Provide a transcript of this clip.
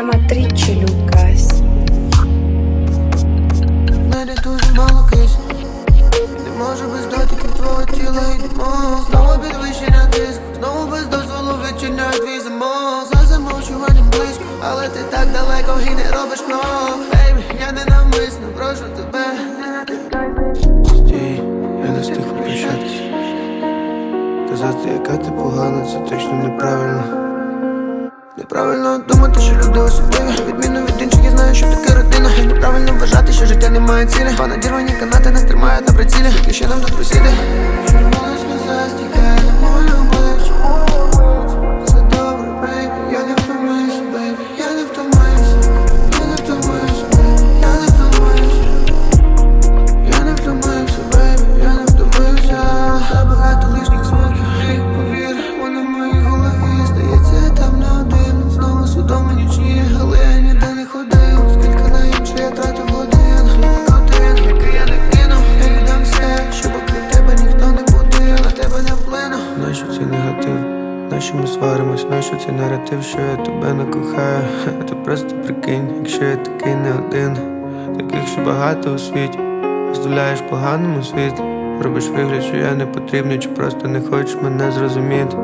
la matrice, Lucas. Мене дуже мало кисню Не можу без дотиків твого тіла і димо Знову підвищення тиск. Знову без дозволу відчиняю твій замок. За замовчуванням близько. Але ти так далеко і не робиш крок. Бейбі, я ненавмисно прошу тебе. Стій, я не встиг попрощатись Казати, яка ти погана, це точно неправильно. Неправильно думати, що люди особливі. Відміну від інших, я знаю, що таке родина. І неправильно вважати, що життя не має цілі. Понадірвані канати нас тримають на прицілі. Тільки ще нам тут висіти? Червона сльоза стікає Нащо ми сваримось, нащо цей наратив, що я тебе не кохаю Ха, Ти просто прикинь, якщо я такий не один. Таких ще багато у світі. Дозволяєш поганому світ. Робиш вигляд, що я не потрібний, чи просто не хочеш мене зрозуміти